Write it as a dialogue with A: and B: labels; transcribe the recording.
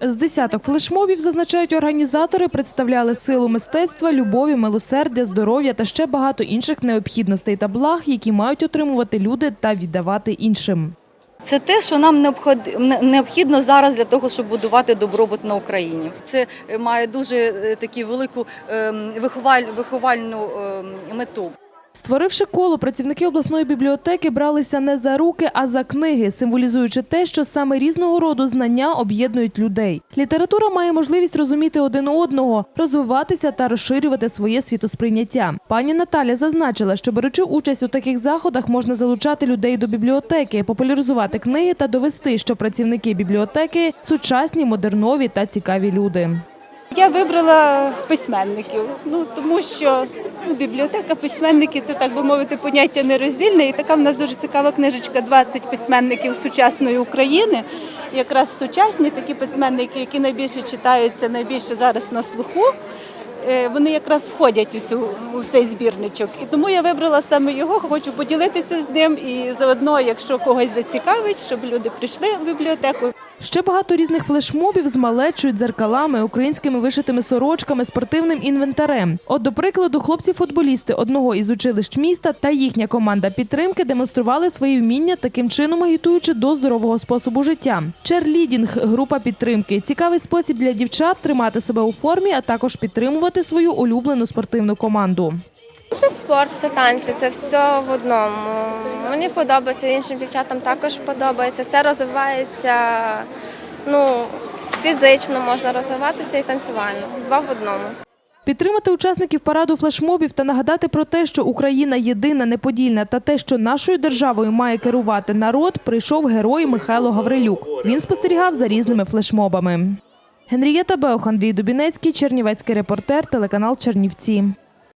A: З десяток флешмобів, зазначають організатори, представляли силу мистецтва, любові, милосердя, здоров'я та ще багато інших необхідностей та благ, які мають отримувати люди та віддавати іншим.
B: Це те, що нам необхідно зараз для того, щоб будувати добробут на Україні. Це е, має дуже е, таку велику ем, виховальну ем, мету.
A: Створивши коло, працівники обласної бібліотеки бралися не за руки, а за книги, символізуючи те, що саме різного роду знання об'єднують людей. Література має можливість розуміти один одного, розвиватися та розширювати своє світосприйняття. Пані Наталя зазначила, що беручи участь у таких заходах, можна залучати людей до бібліотеки, популяризувати книги та довести, що працівники бібліотеки сучасні, модернові та цікаві люди.
C: Я вибрала письменників, ну тому що бібліотека письменники це так би мовити поняття нероздільне. І така в нас дуже цікава книжечка «20 письменників сучасної України. Якраз сучасні такі письменники, які найбільше читаються, найбільше зараз на слуху. е, Вони якраз входять у цю у цей збірничок, і тому я вибрала саме його. Хочу поділитися з ним і заодно, якщо когось зацікавить, щоб люди прийшли в бібліотеку.
A: Ще багато різних флешмобів з малечою, дзеркалами, українськими вишитими сорочками, спортивним інвентарем. От, до прикладу, хлопці-футболісти одного із училищ міста та їхня команда підтримки демонстрували свої вміння, таким чином агітуючи до здорового способу життя. Черлідінг група підтримки цікавий спосіб для дівчат тримати себе у формі, а також підтримувати свою улюблену спортивну команду.
D: Це спорт, це танці, це все в одному. Мені подобається, іншим дівчатам також подобається. Це розвивається ну, фізично можна розвиватися і танцювально. Два в одному.
A: Підтримати учасників параду флешмобів та нагадати про те, що Україна єдина, неподільна та те, що нашою державою має керувати народ, прийшов герой Михайло Гаврилюк. Він спостерігав за різними флешмобами. Генрієта Беох, Андрій Дубінецький, Чернівецький репортер, телеканал Чернівці.